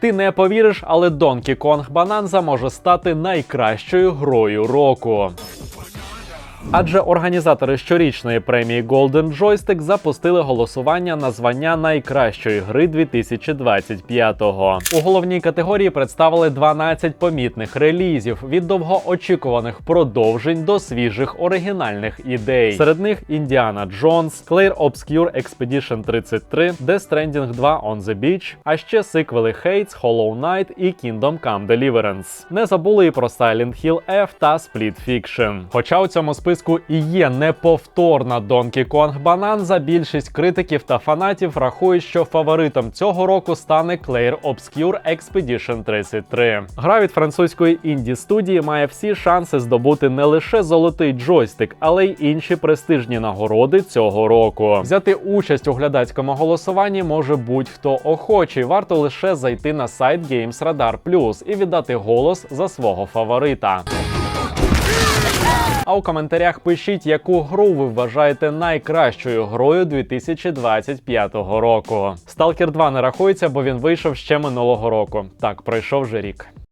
Ти не повіриш, але Donkey Kong Bonanza може стати найкращою грою року. Адже організатори щорічної премії Golden Joystick запустили голосування на звання найкращої гри 2025-го. У головній категорії представили 12 помітних релізів від довгоочікуваних продовжень до свіжих оригінальних ідей. Серед них Індіана Джонс, Clair Obscure Expedition 33, Death Stranding 2 On the Beach, а ще сиквели Hades, Hollow Knight і Kingdom Come Deliverance. Не забули і про Silent Hill F та Split Fiction. Хоча у цьому списку і є неповторна Donkey Kong Bonanza, більшість критиків та фанатів рахують, що фаворитом цього року стане Clair Obscure Expedition 33. Гра від французької інді студії має всі шанси здобути не лише золотий джойстик, але й інші престижні нагороди цього року. Взяти участь у глядацькому голосуванні може будь-хто охочий. Варто лише зайти на сайт Games Radar Plus і віддати голос за свого фаворита. А у коментарях пишіть, яку гру ви вважаєте найкращою грою 2025 року. Stalker 2 не рахується, бо він вийшов ще минулого року. Так, пройшов вже рік.